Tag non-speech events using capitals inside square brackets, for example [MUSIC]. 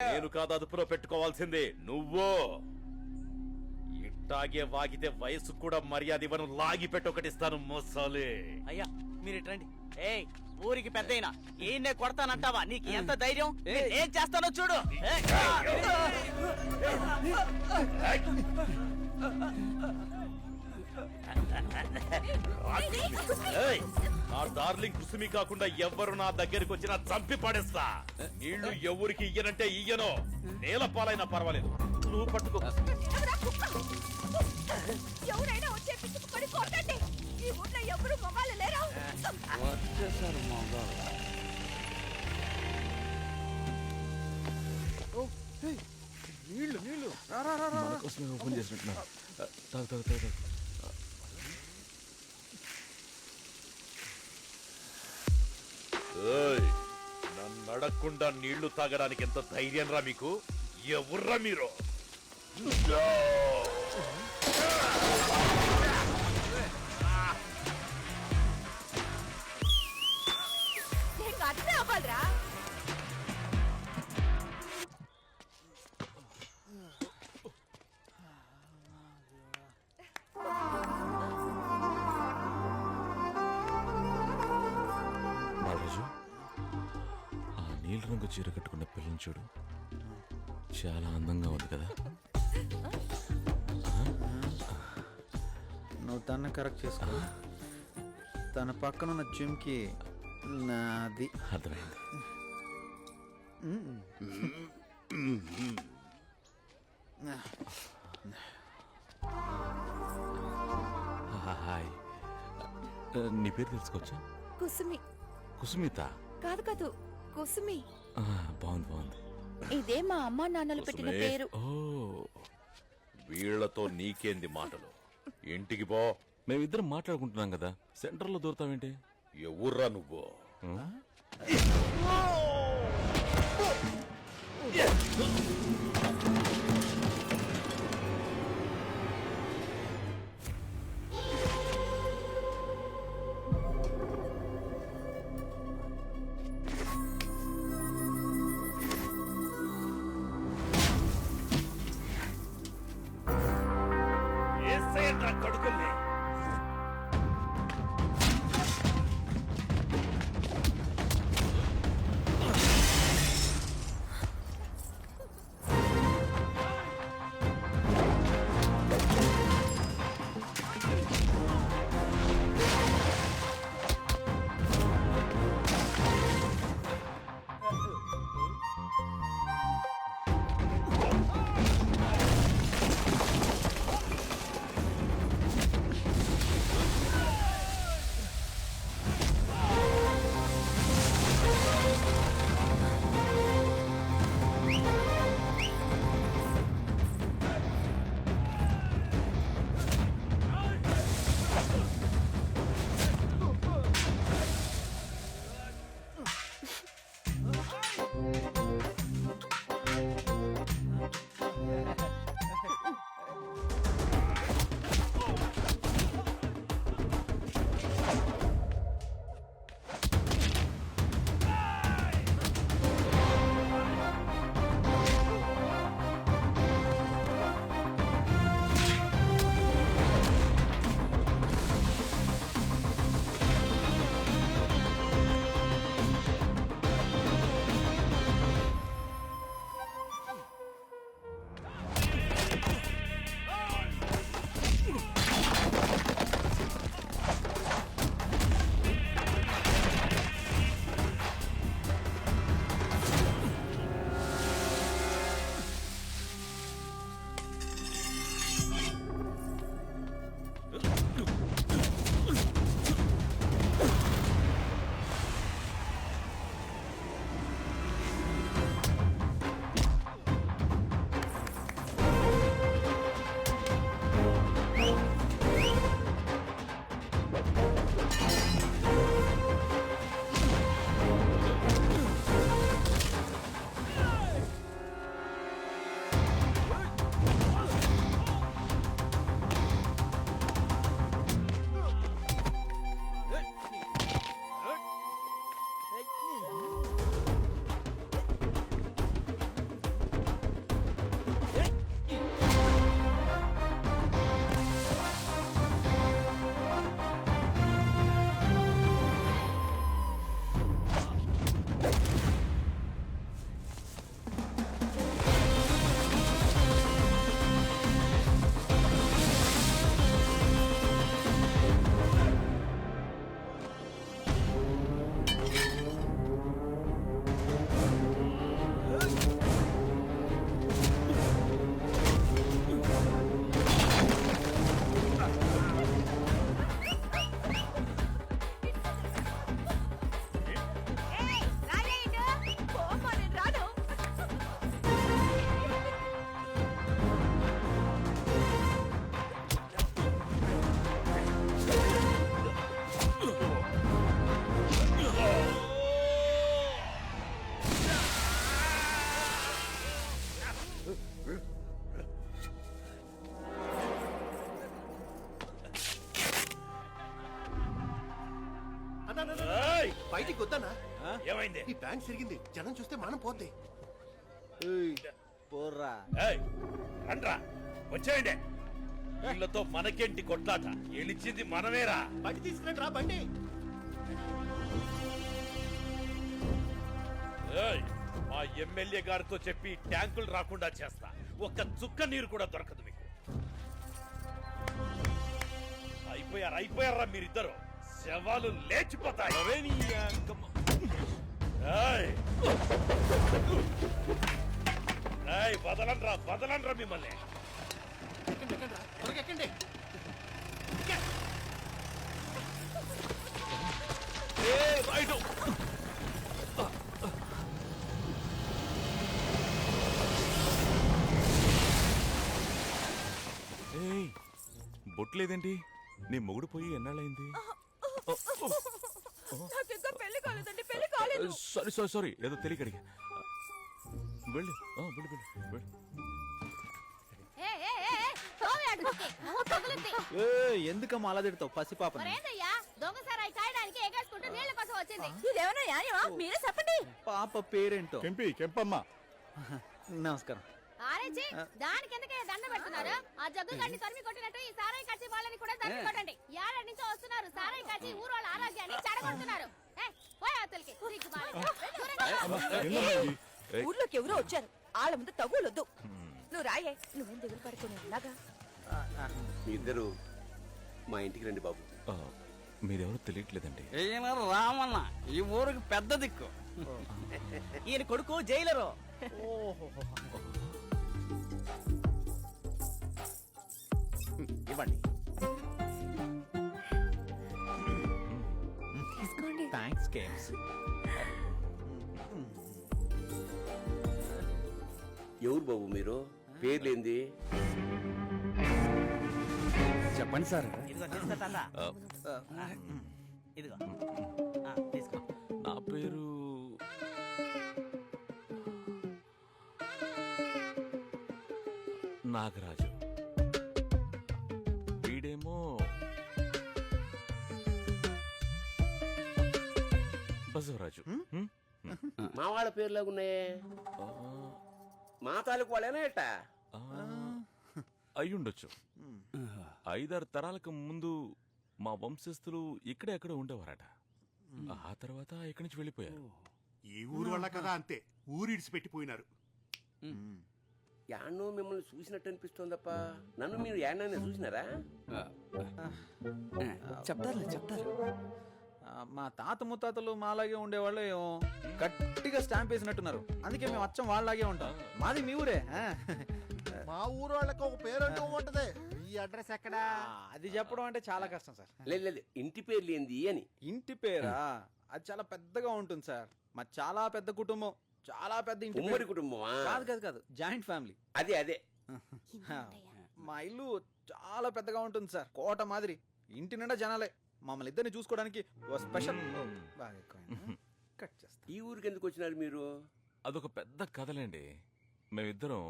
నేను కాదు అదుపులో పెట్టుకోవాల్సింది. నువ్వు ఇట్టాగే వాగితే వయసు కూడా మర్యాద ఇవ్వను లాగి పెట్టి ఒకటిస్తాను మోసాలే. అయ్యా మీరు ఇట్రండి. ఏయ్ ఊరికి పెద్దయినా ఈయన్నే కొడతానంటావా? నీకు ఎంత ధైర్యం? నేను ఏం చేస్తానో చూడు. ఏయ్! ఏయ్, నా డార్లింగ్ కుసుమి కాకుండా ఎవ్వరు నా దగ్గరికి వచ్చినా చంపి పడేస్తా. నీళ్ళు ఎవరికి ఇయ్యనంటే ఇయ్యను. నేల పాలైనా పర్వాలేదు. నువ్వు పట్టుకో. ఎవరా కుక్క? ఎవరైనా వచ్చే పిచ్చుకుని కొట్టండి. ఈ ఊళ్ళో ఎవరు మొగాలు లేరా. వచ్చేసారు మగవాళ్ళు. నీళ్ళు నీళ్ళు. రా రా రా రా. ఓపెన్ చేసినట్టున్నారు. తాగు తాగు తాగు. నన్ను అడగకుండా నీళ్ళు తాగడానికి ఎంత ధైర్యం రా మీకు? ఎవర్రా మీరు? రంగు చీర కట్టుకున్న పిల్లని చూడు. చాలా అందంగా ఉంది కదా. నువ్వు తన్ని కరెక్ట్ చేసుకో. తన పక్కన ఉన్న జిమ్కి నాది. అర్థమైంది. హాయ్. నీ పేరు తెలుసుకోవచ్చా? కుసుమి. కుసుమిత? కాదు కాదు కుసుమి. బాగుంది బాగుంది. ఇదే మా అమ్మా నాన్నలు పెట్టిన కుసుమే. పేరు. ఓ వీళ్ళతో నీకేంది మాటలు? ఇంటికి పో. మేమిద్దరం మాట్లాడుకుంటున్నాం కదా. సెంటర్లో దూరతావేంటి ఎవర్రా నువ్వు? ఏమైంది? ఈ బ్యాంక్ సిరిగింది జనం చూస్తే మనం పోద్ది. ఏయ్, పోర్రా. ఏయ్, రండ్రా. వచ్చేయండి. వీళ్ళతో మనకేంటి కొట్లాట? గెలిచింది మనమేరా. బండి తీసుకురండి రా బండి. ఏయ్, మా ఎమ్మెల్యే గారితో చెప్పి ట్యాంకులు రాకుండా చేస్తా. ఒక్క చుక్క నీరు కూడా దొరకదు మీకు. అయిపోయారు అయిపోయారా మీరిద్దరు. శవాలు లేచిపోతాయి. వదలండ్రా వదలండ్రా మిమ్మల్ని. ఎక్కండి రైటు. ఏయ్ బొట్లేదేంటి నీ మొగుడు పోయి ఎన్నాళ్ళైంది నాకు ఇంకా పెళ్ళి కాలేదండి పెళ్ళి కాలేదు. సారీ సారీ సారీ ఏదో తెలియక అడిగా. వెళ్ళు. ఆ, వెళ్ళు వెళ్ళు వెళ్ళు. ఎందుకమ్మా అలా తిడతావు? పసిపాపని. మరేందయ్యా? దొంగసారాయి కాయడానికి ఎగేసుకుంటూ నీళ్ళ కోసం వచ్చింది. ఇదేమన్నా న్యాయమా మీరే చెప్పండి. పాప పేరేంటో? కెంపి కెంపమ్మ. నమస్కారం. ఆరేచి దానికి ఎందుకే దండ పెడుతున్నారు. ఆ జగ్గు గడ్డి తరిమి కొట్టినట్టు ఈ సారాయి కాచి వాళ్ళని కూడా తరిమి కొట్టండి ఏడాది నుంచో వస్తున్నారు సారాయి కాచి ఊరు వాళ్ళ ఆరోగ్యాన్ని చెడగొడుతున్నారు. ఊర్లోకి ఎవరో వచ్చారు. వాళ్ళ ముందు తగులొద్దు. నువ్వు రాయే. నువ్వేం దిగులు పడుకుని ఉన్నాగా మీ ఇద్దరు మా ఇంటికి రండి బాబు. మీరెవరో తెలియట్లేదండి. ఈయన రామన్న. ఈ ఊరికి పెద్ద దిక్కు. ఈయన కొడుకు జైలరు. ఇవ్వండి. తీసుకోండి. థ్యాంక్స్ గేమ్స్ ఎవరు బాబు మీరు? పేర్లేంది? చెప్పండి సార్. ఇదిగో తీసుకో తాత ఆ, ఇదిగో. ఆ, తీసుకో. నా పేరు నాగరాజు. వీడేమో బసవరాజు హ్మ్? మా వాళ్ళ పేర్లాగున్నాయే. ఆ, మా తాలూకు వాళ్ళేనా ఆ, అయ్యుండొచ్చు. ఐదారు తరాలకు ముందు మా వంశస్థులు ఇక్కడే ఎక్కడ ఉండేవారట. ఆ తర్వాత ఇక్కడి నుంచి వెళ్ళిపోయారు. ఈ ఊరు వాళ్ళ కదా అంతే. ఊరు ఇడిచిపెట్టిపోయినారు. యాన్నో మిమ్మల్ని చూసినట్టు అనిపిస్తోందప్ప నన్ను మీరు యాన్నైనా చూసినారా? చెప్తారులే చెప్తారు. మా తాత ముత్తాతలు మాలాగే ఉండేవాళ్ళు ఏమో గట్టిగా స్టాంప్ వేసినట్టున్నారు. అందుకే మేము అచ్చం వాళ్ళలాగే ఉంటాం. మాది మీ ఊరే ఆ. మా ఊరు వాళ్ళకి ఒక పేరంటూ ఉంటది. ఈ అడ్రస్ ఎక్కడా? అది చెప్పడం అంటే చాలా కష్టం సార్. లేదు లేదు ఇంటి పేర్లు ఏంది అని. ఇంటి పేరా? అది చాలా పెద్దగా ఉంటుంది సార్. మా చాలా పెద్ద కుటుంబం. చాలా పెద్ద ఇంటి ఉమ్మడి పేరు. కుటుంబమా? కాదు కాదు కాదు. Joint family. అదే అదే. [LAUGHS] మా ఇల్లు చాలా పెద్దగా ఉంటుంది సార్. కోట మాదిరి. ఇంటి నిండా జనాలే. మమ్మల్ని ఇద్దరిని చూసుకోవడానికి ఓ స్పెషల్ ఓ, బాగా ఎక్కువైందా? కట్ చేస్తా. ఈ ఊరికి ఎందుకు వచ్చినారు మీరు? అదొక పెద్ద కథలేండి. మేమిద్దరం